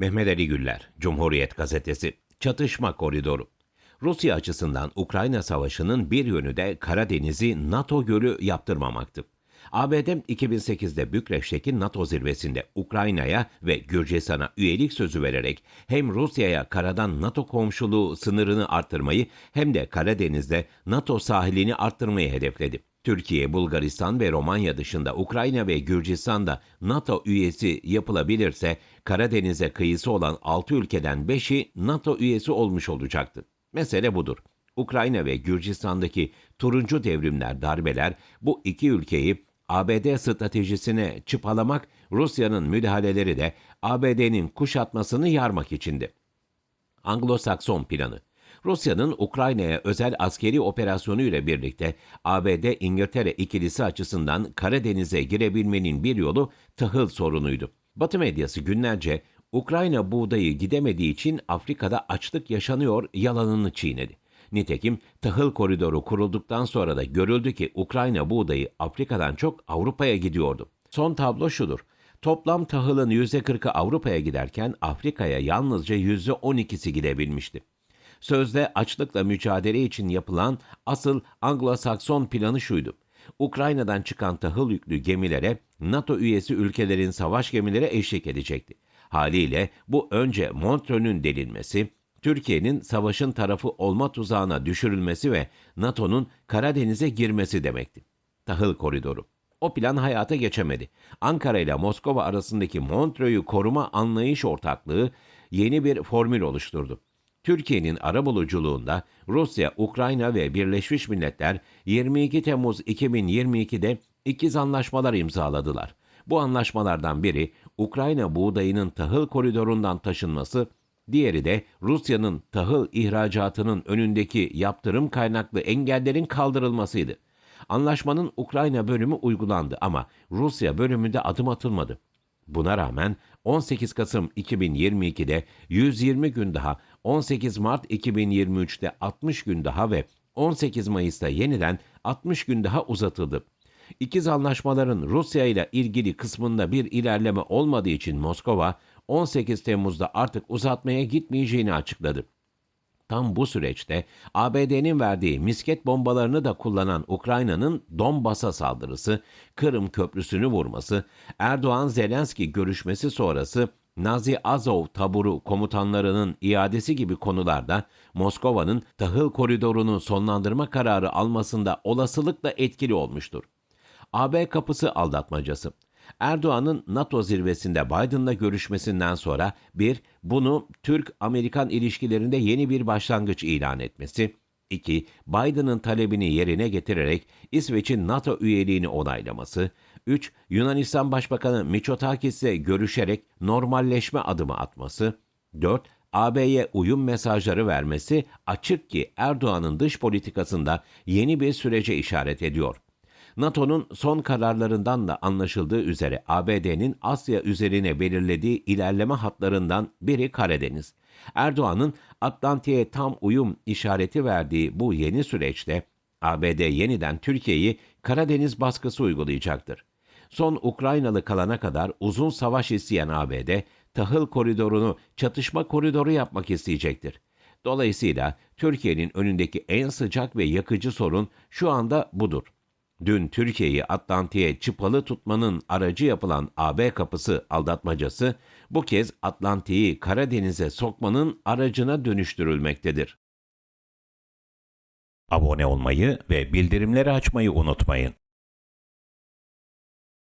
Mehmet Ali Güller, Cumhuriyet Gazetesi, Çatışma Koridoru. Rusya açısından Ukrayna Savaşı'nın bir yönü de Karadeniz'i NATO gölü yaptırmamaktı. ABD 2008'de Bükreş'teki NATO zirvesinde Ukrayna'ya ve Gürcistan'a üyelik sözü vererek hem Rusya'ya karadan NATO komşuluğu sınırını arttırmayı hem de Karadeniz'de NATO sahilini arttırmayı hedefledi. Türkiye, Bulgaristan ve Romanya dışında Ukrayna ve Gürcistan'da NATO üyesi yapılabilirse Karadeniz'e kıyısı olan 6 ülkeden 5'i NATO üyesi olmuş olacaktı. Mesele budur. Ukrayna ve Gürcistan'daki turuncu devrimler, darbeler bu iki ülkeyi ABD stratejisine çıpalamak, Rusya'nın müdahaleleri de ABD'nin kuşatmasını yarmak içindi. Anglo-Sakson planı. Rusya'nın Ukrayna'ya özel askeri operasyonu ile birlikte ABD-İngiltere ikilisi açısından Karadeniz'e girebilmenin bir yolu tahıl sorunuydu. Batı medyası günlerce Ukrayna buğdayı gidemediği için Afrika'da açlık yaşanıyor yalanını çiğnedi. Nitekim tahıl koridoru kurulduktan sonra da görüldü ki Ukrayna buğdayı Afrika'dan çok Avrupa'ya gidiyordu. Son tablo şudur. Toplam tahılın %40'ı Avrupa'ya giderken Afrika'ya yalnızca %12'si gidebilmişti. Sözde açlıkla mücadele için yapılan asıl Anglo-Sakson planı şuydu. Ukrayna'dan çıkan tahıl yüklü gemilere NATO üyesi ülkelerin savaş gemileri eşlik edecekti. Haliyle bu önce Montreux'ün delinmesi, Türkiye'nin savaşın tarafı olma tuzağına düşürülmesi ve NATO'nun Karadeniz'e girmesi demekti. Tahıl koridoru. O plan hayata geçemedi. Ankara ile Moskova arasındaki Montreux'u koruma anlayış ortaklığı yeni bir formül oluşturdu. Türkiye'nin arabuluculuğunda Rusya, Ukrayna ve Birleşmiş Milletler 22 Temmuz 2022'de ikiz anlaşmalar imzaladılar. Bu anlaşmalardan biri Ukrayna buğdayının tahıl koridorundan taşınması, diğeri de Rusya'nın tahıl ihracatının önündeki yaptırım kaynaklı engellerin kaldırılmasıydı. Anlaşmanın Ukrayna bölümü uygulandı ama Rusya bölümünde adım atılmadı. Buna rağmen 18 Kasım 2022'de 120 gün daha, 18 Mart 2023'te 60 gün daha ve 18 Mayıs'ta yeniden 60 gün daha uzatıldı. İkiz anlaşmaların Rusya ile ilgili kısmında bir ilerleme olmadığı için Moskova 18 Temmuz'da artık uzatmaya gitmeyeceğini açıkladı. Tam bu süreçte ABD'nin verdiği misket bombalarını da kullanan Ukrayna'nın Donbas'a saldırısı, Kırım Köprüsü'nü vurması, Erdoğan-Zelenski görüşmesi sonrası Nazi Azov taburu komutanlarının iadesi gibi konularda Moskova'nın tahıl koridorunu sonlandırma kararı almasında olasılıkla etkili olmuştur. AB kapısı aldatmacası. Erdoğan'ın NATO zirvesinde Biden'la görüşmesinden sonra bir, bunu Türk-Amerikan ilişkilerinde yeni bir başlangıç ilan etmesi, 2. Biden'ın talebini yerine getirerek İsveç'in NATO üyeliğini onaylaması, 3. Yunanistan Başbakanı Mitsotakis'le görüşerek normalleşme adımı atması, 4. AB'ye uyum mesajları vermesi açık ki Erdoğan'ın dış politikasında yeni bir sürece işaret ediyor. NATO'nun son kararlarından da anlaşıldığı üzere ABD'nin Asya üzerine belirlediği ilerleme hatlarından biri Karadeniz. Erdoğan'ın Atlantik'e tam uyum işareti verdiği bu yeni süreçte ABD yeniden Türkiye'yi Karadeniz baskısı uygulayacaktır. Son Ukraynalı kalana kadar uzun savaş isteyen ABD, tahıl koridorunu çatışma koridoru yapmak isteyecektir. Dolayısıyla Türkiye'nin önündeki en sıcak ve yakıcı sorun şu anda budur. Dün Türkiye'yi Atlantik'e çıpalı tutmanın aracı yapılan AB kapısı aldatmacası bu kez Atlantik'i Karadeniz'e sokmanın aracına dönüştürülmektedir. Abone olmayı ve bildirimleri açmayı unutmayın.